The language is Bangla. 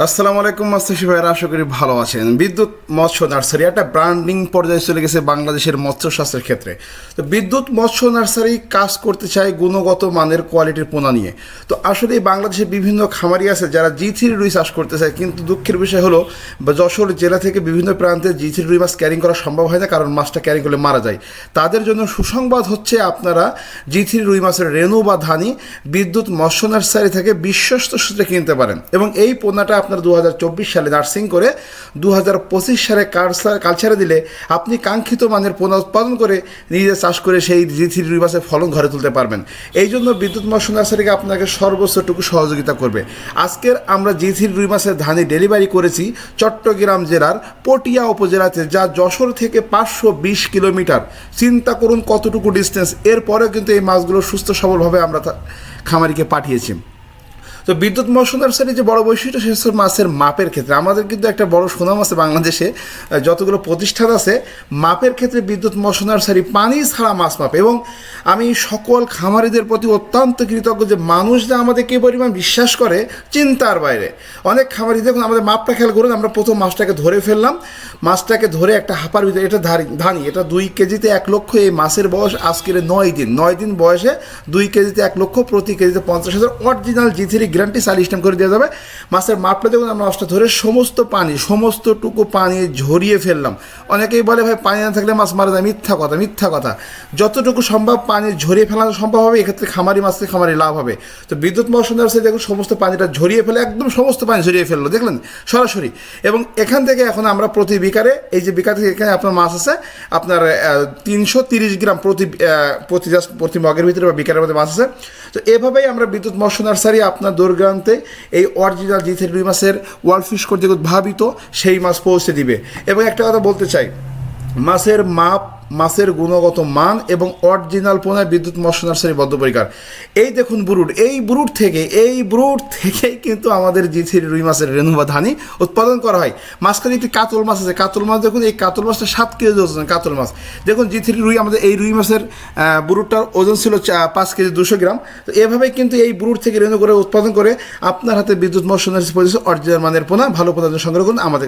আসসালামু আলাইকুম মাস্তাশি ভাইয়েরা আশা করি ভালো আছেন। বিদ্যুৎ মৎস্য নার্সারি, একটা ব্র্যান্ডিং পর্যায়ে চলে গেছে বাংলাদেশের মৎস্য স্বাস্থ্যের ক্ষেত্রে। তো বিদ্যুৎ মৎস্য নার্সারি কাজ করতে চায় গুণগত মানের কোয়ালিটির পোনা নিয়ে। তো আসলে বাংলাদেশে বিভিন্ন খামারি আছে যারা জি থ্রি রুই চাষ করতে চায়, কিন্তু দুঃখের বিষয় হলো, যশোর জেলা থেকে বিভিন্ন প্রান্তে জি থ্রি রুই মাছ ক্যারিং করা সম্ভব হয় না, কারণ মাছটা ক্যারিং করলে মারা যায়। তাদের জন্য সুসংবাদ হচ্ছে আপনারা জি থ্রি রুই মাছের রেণু বা ধানি বিদ্যুৎ মৎস্য নার্সারি থেকে বিশ্বস্ত সূত্রে কিনতে পারেন। এবং এই পণ্যটা আপনার দু সালে নার্সিং করে দু হাজার পঁচিশ সালে কালচার দিলে আপনি কাঙ্ক্ষিত মানের পণ্য উৎপাদন করে নিজে চাষ করে সেই থ্রি মাছের ফলন ঘরে তুলতে পারবেন। এই জন্য বিদ্যুৎ মৎস্য নার্সারিকে আপনাকে সর্বোচ্চটুকু সহযোগিতা করবে। আজকের আমরা জি থ্রি রুই মাছের ধানি ডেলিভারি করেছি চট্টগ্রাম জেলার পটিয়া উপজেলাতে, যা যশোর থেকে পাঁচশো বিশ কিলোমিটার। চিন্তা করুন কতটুকু ডিস্টেন্স এরপরেও কিন্তু এই মাছগুলো সুস্থ সবলভাবে আমরা খামারিকে পাঠিয়েছি। তো বিদ্যুৎ মৎস্য নার্সারি যে বড় বৈশিষ্ট্য সে হচ্ছে মাছের মাপের ক্ষেত্রে। আমাদের কিন্তু একটা বড় সুনাম আছে বাংলাদেশে যতগুলো প্রতিষ্ঠান আছে, মাপের ক্ষেত্রে বিদ্যুৎ মৎস্য নার্সারি পানি ছাড়া মাছ মাপে। এবং আমি সকল খামারিদের প্রতি অত্যন্ত কৃতজ্ঞ যে মানুষ যে আমাদের কী পরিমাণ বিশ্বাস করে, চিন্তার বাইরে। অনেক খামারি দেখুন, আমাদের মাপটা খেয়াল করুন, আমরা প্রথম মাছটাকে ধরে ফেললাম। মাছটাকে ধরে একটা হাঁপার ভিতরে, এটা ধানি, এটা দুই কেজিতে এক লক্ষ, এই মাছের বয়স আজকের নয় দিন। নয় দিন বয়সে দুই কেজিতে এক লক্ষ, প্রতি কেজিতে পঞ্চাশ হাজার। অরিজিনাল জি গ্যারান্টি সালিস্টাম করে দেওয়া যাবে। মাছের মাপটা দেখুন, আমরা মাছটা ধরে সমস্ত পানি, সমস্তটুকু পানি ঝরিয়ে ফেললাম। অনেকেই বলে, ভাই, পানি না থাকলে মাছ মারা যায়। মিথ্যা কথা মিথ্যা কথা। যতটুকু সম্ভব পানি ঝরিয়ে ফেলানো সম্ভব হবে, এক্ষেত্রে খামারি মাছকে খামারি লাভ হবে। তো বিদ্যুৎ মৌসুম ব্যবসায়ী দেখুন, সমস্ত পানিটা ঝরিয়ে ফেলে, একদম সমস্ত পানি ঝরিয়ে ফেলল। দেখলেন? সরাসরি। এবং এখান থেকে এখন আমরা প্রতি বিকারে, এই যে বিকার থেকে এখানে আপনার মাছ আছে, আপনার তিনশো তিরিশ গ্রাম প্রতি প্রতি প্রতি মগের ভিতরে বা বিকারের মধ্যে মাছ আছে। তো এভাবেই আমরা বিদ্যুৎ মৎস্য নার্সারি আপনার দূরগ্রান্তে এই অরিজিনাল জি থ্রি রুই মাছের ওয়ার্ল্ড ফিশ কর্তৃক উদ্ভাবিত সেই মাছ পৌঁছে দিবে। এবং একটা কথা বলতে চাই মাছের মাপ মাছের গুণগত মান এবং অরিজিনাল পোনায় বিদ্যুৎ মৎস্য নার্সারি বদ্ধপরিকার। এই দেখুন বুরুট। এই বুরুট থেকে এই বুরুট থেকেই কিন্তু আমাদের জি থ্রি রুই মাছের রেণু বা ধানি উৎপাদন করা হয়। মাঝখানে একটি কাতল মাছ আছে। কাতল মাছ দেখুন এই কাতল মাছটা সাত কেজি ওজন কাতল মাছ। দেখুন জি থ্রি রুই আমাদের এই রুই মাছের আহ, বুরুটটার ওজন ছিল পাঁচ কেজি দুশো গ্রাম। তো এভাবেই কিন্তু এই বুরুট থেকে রেণু করে উৎপাদন করে আপনার হাতে বিদ্যুৎ মৎস্য নার্সারি অরিজিনাল মানের পোনা ভালো পোনা সংগ্রহ করুন আমাদের